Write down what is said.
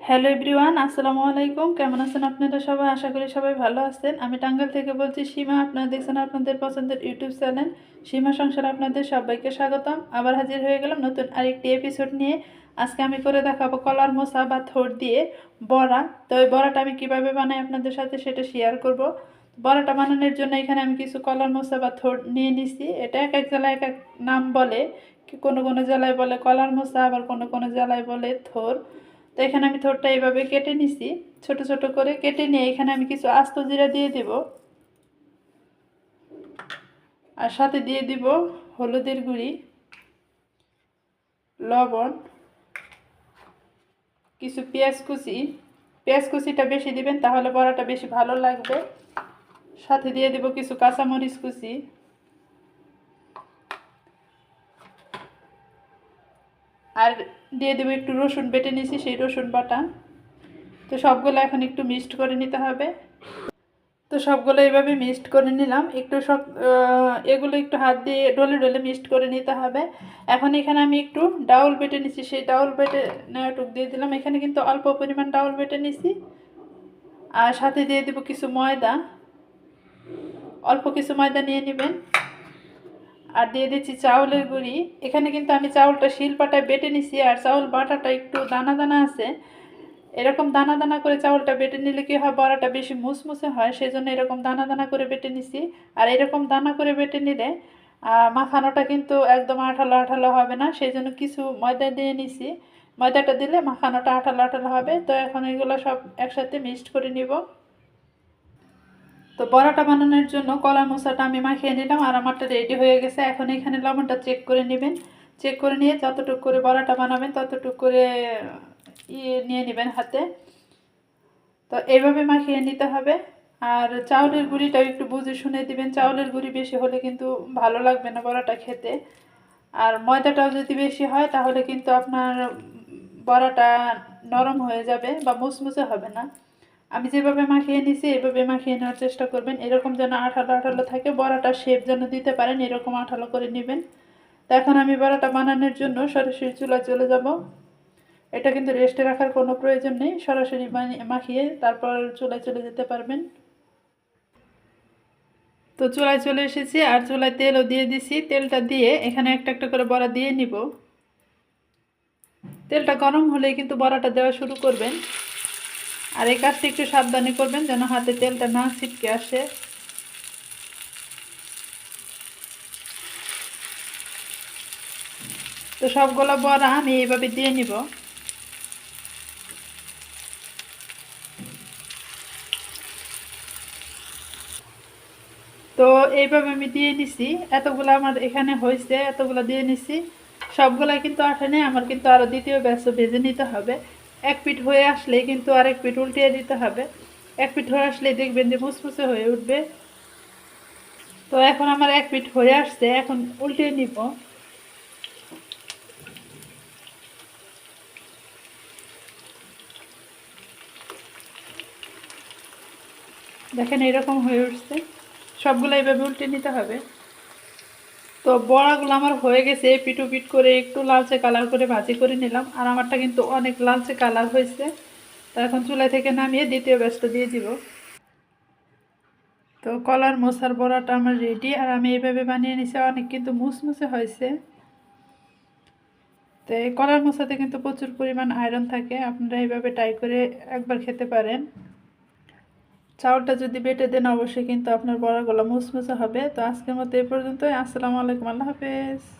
Hello everyone আসসালামু আলাইকুম। কেমন আছেন আপনারা সবাই? আশা করি সবাই ভালো আছেন। আমি টাঙ্গাইল থেকে বলছি, সীমা আপনারা দেখছেন আপনাদের পছন্দের ইউটিউব চ্যানেল, সীমা সংসার আপনাদের সবাইকে স্বাগতম। আবার হাজির হয়ে গেলাম নতুন আরেকটি এপিসোড নিয়ে। আজকে আমি করে দেখাবো কলার মোসা বা থোর দিয়ে বড়া। তো ওই বড়াটা আমি কীভাবে বানাই আপনাদের সাথে সেটা শেয়ার করব। বড়াটা বানানোর জন্য এখানে আমি কিছু কলার মোসা বা থোর নিয়ে নিছি। এটা এক এক জেলায় এক এক নাম বলে কোনো কোনো জেলায় বলে কলার মোসা আবার কোনো কোনো জেলায় বলে থোর এখানে আমি থোরটা এইভাবে কেটে নিছি, ছোট ছোট করে কেটে নিয়ে এখানে আমি কিছু আস্ত জিরা দিয়ে দেব। আর সাথে দিয়ে দিব হলুদের গুঁড়ি, লবণ, কিছু পেঁয়াজ কুচি। পেঁয়াজ কুচিটা বেশি দিবেন, তাহলে বড়াটা বেশি ভালো লাগবে। সাথে দিয়ে দেব কিছু কাঁচামরিচ কুচি। আর দিয়ে দেবো একটু রসুন বেটে নিয়েছি, সেই রসুন বাটা। তো সবগুলো এখন একটু মিক্সড করে নিতে হবে। তো সবগুলো এইভাবে মিক্সড করে নিলাম। একটু সব এগুলো একটু হাত দিয়ে ডলে ডলে মিক্সড করে নিতে হবে। এখন এখানে আমি একটু ডাউল বেটে নিছি সেই ডাউল বেটে নেওয়াটুক দিয়ে দিলাম। এখানে কিন্তু অল্প পরিমাণ ডাউল বেটে নিছি আর সাথে দিয়ে দেবো কিছু ময়দা। অল্প কিছু ময়দা নিয়ে নেবেন। আর দিয়ে দিচ্ছি চাউলের গুঁড়ি। এখানে কিন্তু আমি চাউলটা শিলপাটায় বেটে নিছি আর চাউল বাটাটা একটু দানা দানা আছে। এরকম দানা দানা করে চাউলটা বেটে নিলে কি হয়, বড়াটা বেশি মুসমুসে হয় সেই জন্য এরকম দানা দানা করে বেটে নিছি। আর এরকম দানা করে বেটে নিলে মাখানোটা কিন্তু একদম আঠালো আঠালো হবে না সেই জন্য কিছু ময়দা দিয়ে নিছি। ময়দাটা দিলে মাখানোটা আঠালো আঠালো হবে। তো এখন এগুলো সব একসাথে মিক্সড করে নিব। তো বড়াটা বানানোর জন্য কলা মশলাটা আমি মাখিয়ে নিলাম আর আমারটা রেডি হয়ে গেছে। এখন এখানে লবণটা চেক করে নেবেন। চেক করে নিয়ে যতটুকু করে বড়াটা বানাবেন, ততটুকু করে ইয়ে নিয়ে নেবেন হাতে। তো এইভাবে মাখিয়ে নিতে হবে। আর চাউলের গুঁড়িটাও একটু বুঝে শুনে দিবেন। চাউলের গুঁড়ি বেশি হলে কিন্তু ভালো লাগবে না বড়াটা খেতে। আর ময়দাটাও যদি বেশি হয়, তাহলে কিন্তু আপনার বড়াটা নরম হয়ে যাবে বা মুসমুসে হবে না। আমি যেভাবে মাখিয়ে নিছি, এভাবে মাখিয়ে নেওয়ার চেষ্টা করবেন। এরকম যেন আঠালো আঠালো থাকে, বড়াটা শেপ যেন দিতে পারেন, এরকম আঠালো করে নেবেন। তো এখন আমি বড়াটা বানানোর জন্য সরাসরি চুলায় চলে যাব। এটা কিন্তু রেস্টে রাখার কোনো প্রয়োজন নেই, সরাসরি মাখিয়ে তারপর চুলায় চলে যেতে পারবেন। তো চুলায় চলে এসেছি, আর চুলায় তেলও দিয়ে দিছি। তেলটা দিয়ে এখানে একটা একটা করে বড়া দিয়ে নিব। তেলটা গরম হলেই কিন্তু বড়াটা দেওয়া শুরু করবেন। আর এই কাজটা একটু সাবধানে করবেন যেন হাতে তেলটা না ছিটকে আসে। তো সবগুলো বড়া আমি এইভাবে দিয়ে নিব। তো এইভাবে আমি দিয়ে নিছি। এতগুলো আমার এখানে হয়েছে, এতগুলো দিয়ে নিছি। সবগুলা কিন্তু আঠেনে আমার কিন্তু আরও দ্বিতীয় ব্যস্ত ভেজে নিতে হবে। এক পিঠ হয়ে আসলে কিন্তু আরেক পিঠ উল্টিয়ে দিতে হবে। এক পিঠ হয়ে আসলে দেখবেন যে মুসমুসে হয়ে উঠবে। তো এখন আমার এক পিঠ হয়ে আসছে, এখন উল্টিয়ে নিব। দেখেন এরকম হয়ে উঠছে। সবগুলো এইভাবে উল্টে নিতে হবে। তো বড়াগুলো আমার হয়ে গেছে, পিটু পিট করে একটু লালচে কালার করে ভাজি করে নিলাম। আর আমারটা কিন্তু অনেক লালচে কালার হয়েছে। তা এখন চুলা থেকে নামিয়ে দ্বিতীয় ব্যাসটা দিয়ে দিব। তো কলার মশার বড়াটা আমার রেডি আর আমি এইভাবে বানিয়ে নিছি, অনেক কিন্তু মুসমুসে হয়েছে। তো এই কলার মশাতে কিন্তু প্রচুর পরিমাণ আয়রন থাকে। আপনারা এইভাবে ট্রাই করে একবার খেতে পারেন। চাউলটা যদি বেটে দেন, অবশ্যই কিন্তু আপনার বড়াগুলো মুসমুসা হবে। তো আজকের মতো এই পর্যন্তই। আসসালামু আলাইকুম। আল্লাহ হাফেজ।